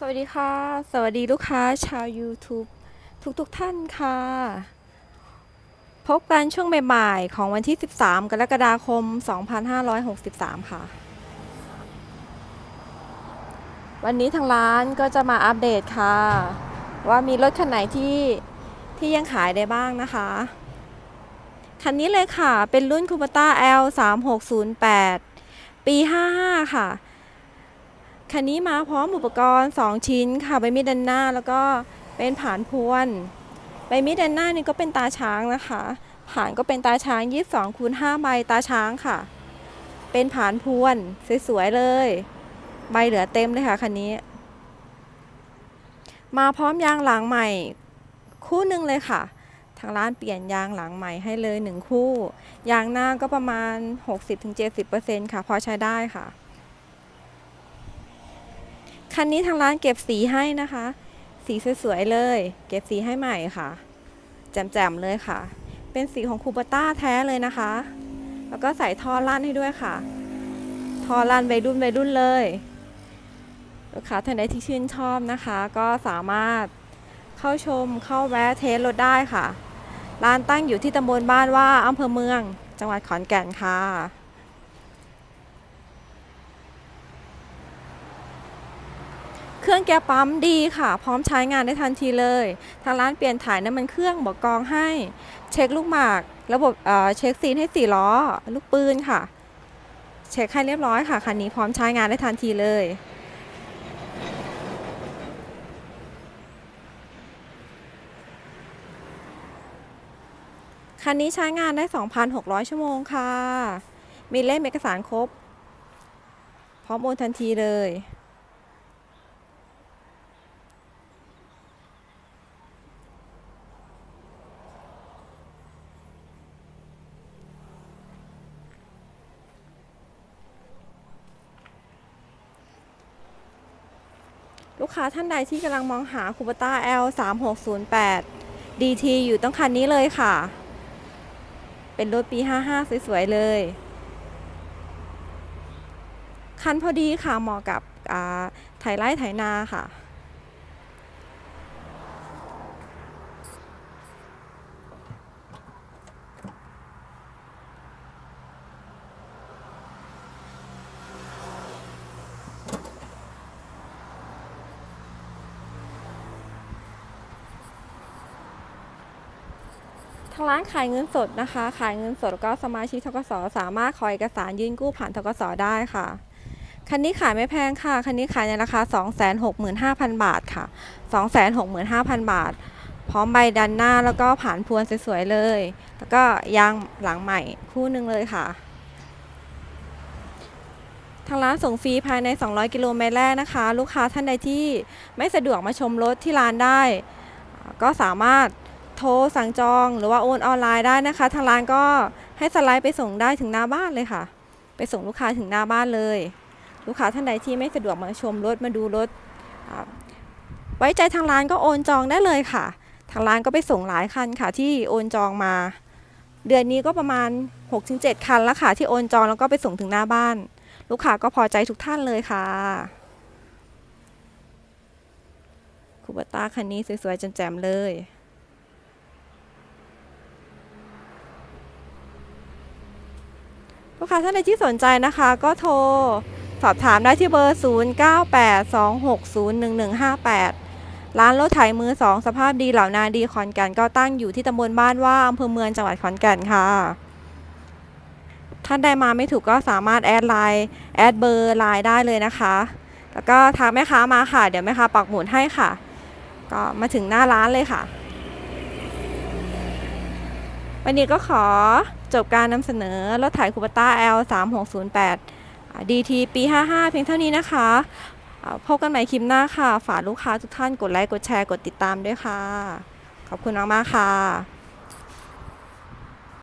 สวัสดีค่ะ สวัสดีลูกค้าชาว YouTube ทุกๆทท่านค่ะ พบกันช่วงบ่ายๆของวันที่ 13 กรกฎาคม 2563 ค่ะ วันนี้ทางร้านก็จะมาอัปเดตค่ะ ว่ามีรถคันไหนที่ที่ยังขายได้บ้างนะคะ คันนี้เลยค่ะ เป็นรุ่น Kubota L 3 6 0 8ปี 55 ค่ะ คันนี้มาพร้อมอุปกรณ์ 2 ชิ้นค่ะใบมีดด้านหน้า แล้วก็เป็นผานพวนใบมีดด้านหน้านี่ก็เป็นตาช้างนะคะ ผานก็เป็นตาช้าง 22คูณ5ใบตาช้างค่ะ เป็นผานพวนสวยๆเลย ใบเหลือเต็มเลยค่ะคันนี้ มาพร้อมยางหลังใหม่ คู่หนึ่งเลยค่ะ ทางร้านเปลี่ยนยางหลังใหม่ให้เลยหนึ่งคู่ ยางหน้าก็ประมาณ 60-70%ค่ะพอใช้ได้ค่ะ คันนี้ทางร้านเก็บสีให้นะคะ สีสวยๆเลย เก็บสีให้ใหม่ค่ะ แจ่มๆเลยค่ะ เป็นสีของคูปต้าแท้เลยนะคะ แล้วก็ใส่ท่อลั่นให้ด้วยค่ะ ท่อลั่นใบรุ่นใบรุ่นเลยลูกค้าท่านใดที่ชื่นชอบนะคะ ก็สามารถเข้าชมเข้าแวะเทสรถได้ค่ะ ร้านตั้งอยู่ที่ตำบลบ้านว่าอำเภอเมือง จังหวัดขอนแก่นค่ะ เครื่องแก๊ปั๊มดีค่ะ พร้อมใช้งานได้ทันทีเลย ทางร้านเปลี่ยนถ่ายน้ำมันเครื่องบอกกองให้ เช็คลูกหมาก ระบบเเช็คซีนให้สี่ล้อ ลูกปืนค่ะ เช็คให้เรียบร้อยค่ะคันนี้พร้อมใช้งานได้ทันทีเลยคันนี้ใช้งานได้ 2,600 ชั่วโมงค่ะ มีเล่มเอกสารครบ พร้อมโอนทันทีเลย ลูกค้าท่านใดที่กำลังมองหาคูปต้า L 3 6 0 8 DT อยู่ต้องคันนี้เลยค่ะ เป็นรถปี 55 สวย ๆ เลย คันพอดีค่ะเหมาะกับอ่าไถไร่ไถนาค่ะ ทางร้านขายเงินสดนะคะ ขายเงินสดก็สมาชิกทกสสามารถขอเอกสารยื่นกู้ผ่านทกสได้ค่ะคันนี้ขายไม่แพงค่ะ คันนี้ขายในราคา 265,000 บาทค่ะ 265,000 บาท พร้อมใบดันหน้าแล้วก็ผ่านพวนสวยๆเลย แล้วก็ยางหลังใหม่คู่หนึ่งเลยค่ะ ทางร้านส่งฟรีภายใน 200 กิโลเมตรแรกนะคะ ลูกค้าท่านใดที่ไม่สะดวกมาชมรถที่ร้านได้ ก็สามารถ โทรสั่งจองหรือว่าโอนออนไลน์ได้นะคะ ทางร้านก็ให้สไลด์ไปส่งได้ถึงหน้าบ้านเลยค่ะ ไปส่งลูกค้าถึงหน้าบ้านเลย ลูกค้าท่านใดที่ไม่สะดวกมาชมรถมาดูรถ ไว้ใจทางร้านก็โอนจองได้เลยค่ะ ทางร้านก็ไปส่งหลายคันค่ะที่โอนจองมา เดือนนี้ก็ประมาณ 6-7 คันแล้วค่ะที่โอนจองแล้วก็ไปส่งถึงหน้าบ้าน ลูกค้าก็พอใจทุกท่านเลยค่ะคูเบต้าคันนี้สวยๆแจ่มๆเลย ลูกค้าท่านใดที่สนใจนะคะก็โทรสอบถามได้ที่เบอร์ 0982601158 ร้านรถไถมือ2สภาพดีเหล่านาดีขอนแก่นก็ตั้งอยู่ที่ตำบลบ้านว่าอำเภอเมืองจังหวัดขอนแก่นค่ะ ท่านใดมาไม่ถูกก็สามารถแอดไลน์แอดเบอร์ไลน์ได้เลยนะคะ แล้วก็ทางแม่ค้ามาค่ะ เดี๋ยวแม่ค้าปักหมุดให้ค่ะ ก็มาถึงหน้าร้านเลยค่ะ วันนี้ก็ขอจบการนำเสนอรถไถคูปต้า L 3 6 0 8 DT ปี 55 เพียงเท่านี้นะคะพบกันใหม่คลิปหน้าค่ะ ฝากลูกค้าทุกท่านกดไลค์ กดแชร์ กดติดตามด้วยค่ะ ขอบคุณมากๆค่ะ